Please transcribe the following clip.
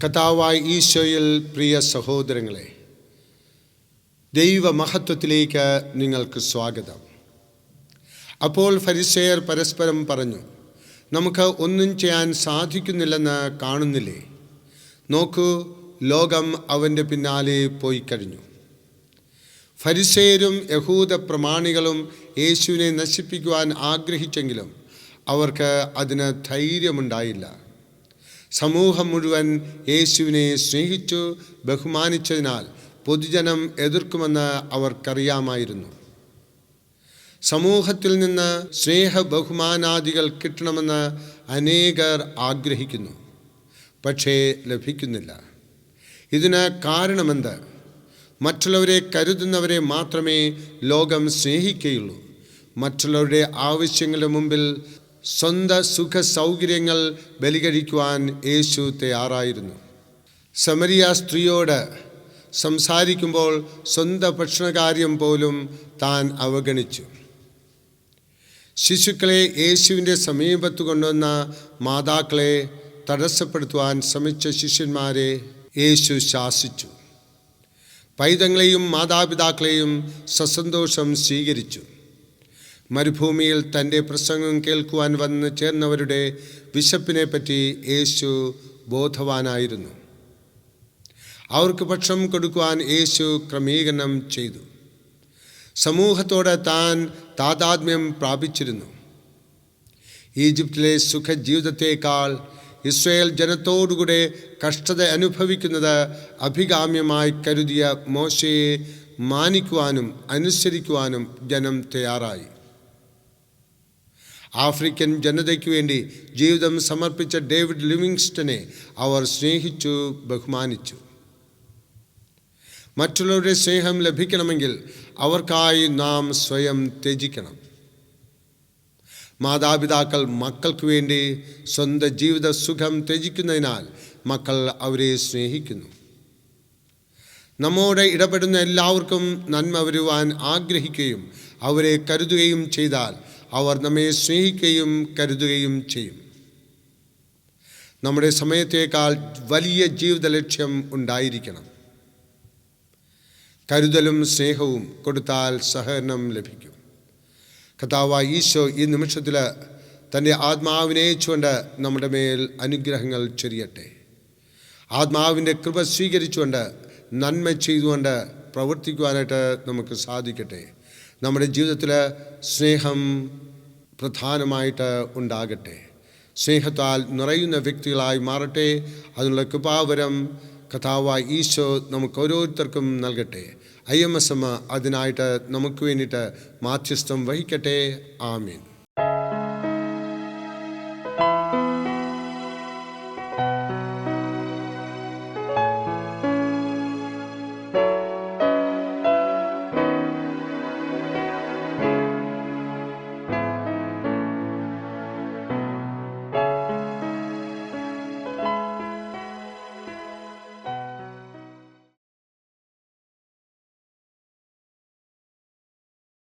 കഥാവായി ഈശോയിൽ പ്രിയ സഹോദരങ്ങളെ ദൈവമഹത്വത്തിലേക്ക് നിങ്ങൾക്ക് സ്വാഗതം. അപ്പോൾ ഫരിസേയർ പരസ്പരം പറഞ്ഞു നമുക്ക് ഒന്നും ചെയ്യാൻ സാധിക്കുന്നില്ലെന്ന് കാണുന്നില്ലേ? നോക്കൂ ലോകം അവന്റെ പിന്നാലെ പോയി കഴിഞ്ഞു. ഫരിസേരും യഹൂദ പ്രമാണികളും യേശുവിനെ നശിപ്പിക്കുവാൻ ആഗ്രഹിച്ചെങ്കിലും അവർക്ക് അതിന് ധൈര്യമുണ്ടായില്ല. സമൂഹം മുഴുവൻ യേശുവിനെ സ്നേഹിച്ചു ബഹുമാനിച്ചതിനാൽ പൊതുജനം എതിർക്കുമെന്ന് അവർക്കറിയാമായിരുന്നു. സമൂഹത്തിൽ നിന്ന് സ്നേഹ ബഹുമാനാദികൾ കിട്ടണമെന്ന് അനേകർ ആഗ്രഹിക്കുന്നു പക്ഷേ ലഭിക്കുന്നില്ല. ഇതിന് കാരണമെന്ത്? മറ്റുള്ളവരെ കരുതുന്നവരെ മാത്രമേ ലോകം സ്നേഹിക്കുകയുള്ളൂ. മറ്റുള്ളവരുടെ ആവശ്യങ്ങളുടെ മുമ്പിൽ സ്വന്തം സുഖ സൗകര്യങ്ങൾ ബലികഴിക്കുവാൻ യേശു തയ്യാറായിരുന്നു. സമരിയ സ്ത്രീയോട് സംസാരിക്കുമ്പോൾ സ്വന്തം ഭക്ഷണകാര്യം പോലും താൻ അവഗണിച്ചു. ശിശുക്കളെ യേശുവിന്റെ സമീപത്ത് കൊണ്ടുവന്ന മാതാക്കളെ തടസ്സപ്പെടുത്തുവാൻ ശ്രമിച്ച ശിഷ്യന്മാരെ യേശു ശാസിച്ചു. പൈതങ്ങളെയും മാതാപിതാക്കളെയും സസന്തോഷം സ്വീകരിച്ചു. മരുഭൂമിയിൽ തന്റെ പ്രസംഗം കേൾക്കുവാൻ വന്ന് ചേർന്നവരുടെ വിശപ്പിനെ പറ്റി യേശു ബോധവാനായിരുന്നു. അവർക്ക് ഭക്ഷണം കൊടുക്കുവാൻ യേശു ക്രമീകരണം ചെയ്തു. സമൂഹത്തോട് താൻ താതാത്മ്യം പ്രാപിച്ചിരുന്നു. ഈജിപ്തിലെ സുഖജീവിതത്തേക്കാൾ ഇസ്രയേൽ ജനത്തോടുകൂടെ കഷ്ടത അനുഭവിക്കുന്നത് അഭികാമ്യമായി കരുതിയ മോശയെ മാനിക്കുവാനും അനുസരിക്കുവാനും ജനം തയ്യാറായി. ആഫ്രിക്കൻ ജനതയ്ക്ക് വേണ്ടി ജീവിതം സമർപ്പിച്ച ഡേവിഡ് ലിവിങ്സ്റ്റനെ അവർ സ്നേഹിച്ചു ബഹുമാനിച്ചു. മറ്റുള്ളവരുടെ സ്നേഹം ലഭിക്കണമെങ്കിൽ അവർക്കായി നാം സ്വയം ത്യജിക്കണം. മാതാപിതാക്കൾ മക്കൾക്ക് വേണ്ടി സ്വന്തം ജീവിത സുഖം ത്യജിക്കുന്നതിനാൽ മക്കൾ അവരെ സ്നേഹിക്കുന്നു. നമ്മോട് ഇടപെടുന്ന എല്ലാവർക്കും നന്മ വരുവാൻ ആഗ്രഹിക്കുകയും അവരെ കരുതുകയും ചെയ്താൽ അവർ നമ്മെ സ്നേഹിക്കുകയും കരുതുകയും ചെയ്യും. നമ്മുടെ സമയത്തേക്കാൾ വലിയ ജീവിത ലക്ഷ്യം ഉണ്ടായിരിക്കണം. കരുതലും സ്നേഹവും കൊടുത്താൽ സഹകരണം ലഭിക്കും. കഥാവായ ഈശോ ഈ നിമിഷത്തിൽ തന്റെ ആത്മാവിനെ അയച്ചുകൊണ്ട് നമ്മുടെ മേൽ അനുഗ്രഹങ്ങൾ ചൊരിയട്ടെ. ആത്മാവിന്റെ കൃപ സ്വീകരിച്ചുകൊണ്ട് നന്മ ചെയ്തുകൊണ്ട് പ്രവർത്തിക്കുവാനായിട്ട് നമുക്ക് സാധിക്കട്ടെ. നമ്മുടെ ജീവിതത്തിൽ സ്നേഹം പ്രധാനമായിട്ട് ഉണ്ടാകട്ടെ. സ്നേഹത്താൽ നിറയുന്ന വ്യക്തികളായി മാറട്ടെ. അതിനുള്ള കൃപാവരം കഥാവായി ഈശോ നമുക്ക് ഓരോരുത്തർക്കും നൽകട്ടെ. ഐ എം എസ് എം അതിനായിട്ട് നമുക്ക് വേണ്ടിയിട്ട് മാധ്യസ്ഥം വഹിക്കട്ടെ. ആമീൻ.